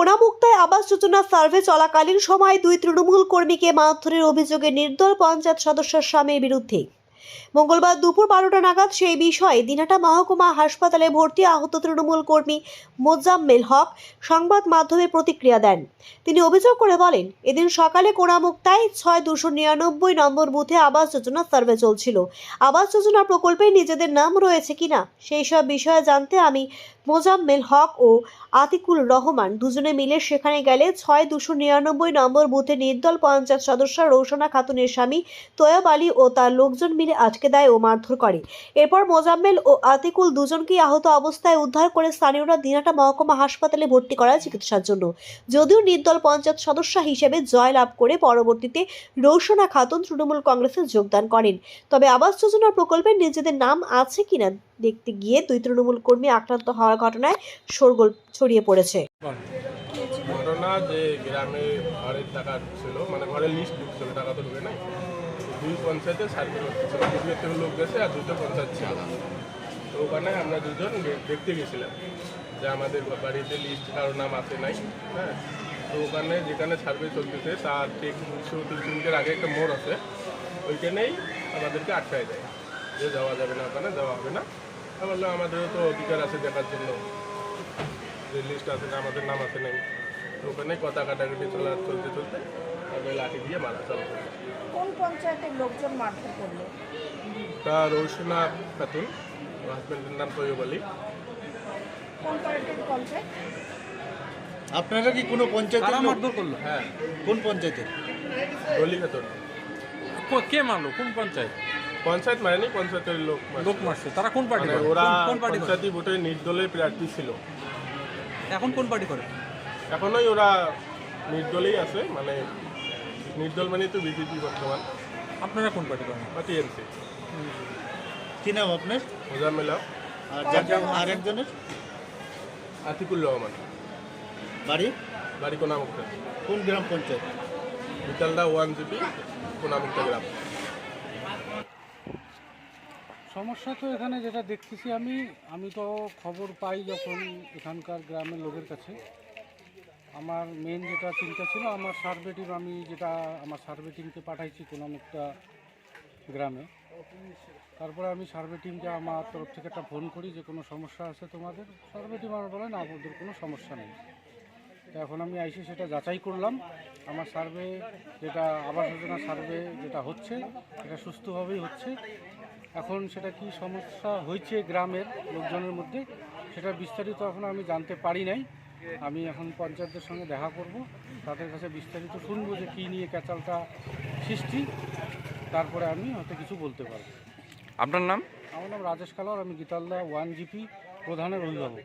কোনামুক্তায় Awas Yojana survey চলাকালীন সময় দুই তৃণমূল কর্মীকে মারধরের অভিযোগে নির্দল পঞ্চায়েত সদস্যের স্বামীর বিরুদ্ধে মঙ্গলবার দুপুর বারোটা নাগাদ সেই বিষয়ে দিনহাটা মহকুমা হাসপাতালে ভর্তি আহত তৃণমূল কর্মী মোজাম্মেল হক সংবাদ মাধ্যমে প্রতিক্রিয়া দেন। তিনি অভিযোগ করে বলেন, এদিন সকালে কোনামুক্তায় ছয় দুশো নিরানব্বই নম্বর বুথে আবাস যোজনা সার্ভে চলছিল। আবাস যোজনা প্রকল্পে নিজেদের নাম রয়েছে কিনা, সেই সব বিষয়ে জানতে আমি মোজাম্মেল হক ও আতিকুল রহমান দুজনে মিলে সেখানে গেলে ছয় দুশো নিরানব্বই নম্বর বুথে নির্দল পঞ্চায়েত সদস্য রৌশনা খাতুনের স্বামী তোয়াব আলী ও তার লোকজন মিলে আটকে দেয় ও মারধর করে। এরপর মোজাম্মেল ও আতিকুল দুজনকেই আহত অবস্থায় উদ্ধার করে স্থানীয়রা দিনাটা মহকুমা হাসপাতালে ভর্তি করায় চিকিৎসার জন্য। যদিও নির্দল পঞ্চায়েত সদস্য হিসেবে জয় লাভ করে পরবর্তীতে রৌশনা খাতুন তৃণমূল কংগ্রেসে যোগদান করেন। তবে আবাস যোজনা প্রকল্পে নিজেদের নাম আছে কিনা দেখতে গিয়ে দুই তৃণমূল কর্মী আক্রান্ত হওয়ার ঘটনায় শোরগোল ছড়িয়ে পড়েছে। ঘটনা যে গ্রামে ঘরের টাকা ছিল মানে ঘরের লিস্ট ঢুকছিল টাকা তো ঢুকে নাই। দুই পঞ্চায়েতে সার্ভে করতেছিল দুটো থেকে লোক গেছে আর দুটো পঞ্চায়েত ছিল তো ওখানে আমরা দুজন দেখতে গেছিলাম যে আমাদের বাড়িতে লিস্ট কারোর নাম আছে নাই হ্যাঁ? তো ওখানে যেখানে সার্ভে চলতেছে, তার ঠিক দুশো তিনশো আগে একটা মোড় আছে। ওইখানেই আমাদেরকে আটকায় দেয়। যে যাওয়া যাবে না ওখানে, যাওয়া হবে না। তা বলল, আমাদেরও তো অধিকার আছে দেখার জন্য। যে লিস্ট আছে না, আমাদের নাম আছে নাই। তো ওখানে কথা কাটাকাটি চলা চলতে চলতে তারপরে লাঠি দিয়ে মারা করল। কোন পঞ্চায়েতের লোকজন মারধর করল? তা খাতুন নাম তৈয়ব আলী। কোন পার্টির পঞ্চায়েত? আপনারা কি কোনো? মারধর করল হ্যাঁ। কোন খাতুন। কো- কে মারলো? কোন পঞ্চায়েত? পঞ্চায়েত মারেনি পঞ্চায়েতের লোক মারছে। লোক মারছে। তারা কোন পার্টি মানে করে? ওরা কোন- পার্টি পঞ্চায়েতি ভোটে নির্দলের প্রার্থী ছিল। এখন কোন পার্টি করে? এখনোই ওরা নির্দলেই আছে মানে নির্দল মানে তো বিজেপি বর্তমান। আপনারা কোন পার্টি করেন? বা টিএমসি। কি নাম আপনার? মোজাম্মেলা আর যার- আর একজনের আতিকুল রহমান। বাড়ি? বাড়ি কোনামুক্তা। কোন গ্রাম পঞ্চায়েত? বিতালদা ওয়ান জিপি কোনামুক্তা গ্রাম। সমস্যা তো এখানে যেটা দেখতেছি আমি আমি তো খবর পাই যখন এখানকার গ্রামের লোকের কাছে। আমার মেন যেটা চিন্তা ছিল, আমার সার্ভে টিম আমি যেটা, আমার সার্ভে টিমকে পাঠাইছি কোনো একটা গ্রামে। তারপরে আমি সার্ভে টিমকে আমার তরফ থেকে একটা ফোন করি যে, কোনো সমস্যা আছে তোমাদের? সার্ভে টিম আমার বলে, না আমাদের কোনো সমস্যা নেই। তো এখন আমি আইসি, সেটা যাচাই করলাম। আমার সার্ভে যেটা, আবাস যোজনা সার্ভে যেটা হচ্ছে, এটা সুস্থভাবেই হচ্ছে। এখন সেটা কি সমস্যা হয়েছে গ্রামের লোকজনের মধ্যে সেটা বিস্তারিত এখন আমি জানতে পারি নাই। আমি এখন পঞ্চায়েতের সঙ্গে দেখা করব। তাদের কাছে বিস্তারিত শুনব যে কী নিয়ে ক্যাচালটা সৃষ্টি। তারপরে আমি হয়তো কিছু বলতে পারব। আপনার নাম? আমার নাম রাজেশ কালার আমি গীতালদা ওয়ান জিপি প্রধানের অভিভাবক।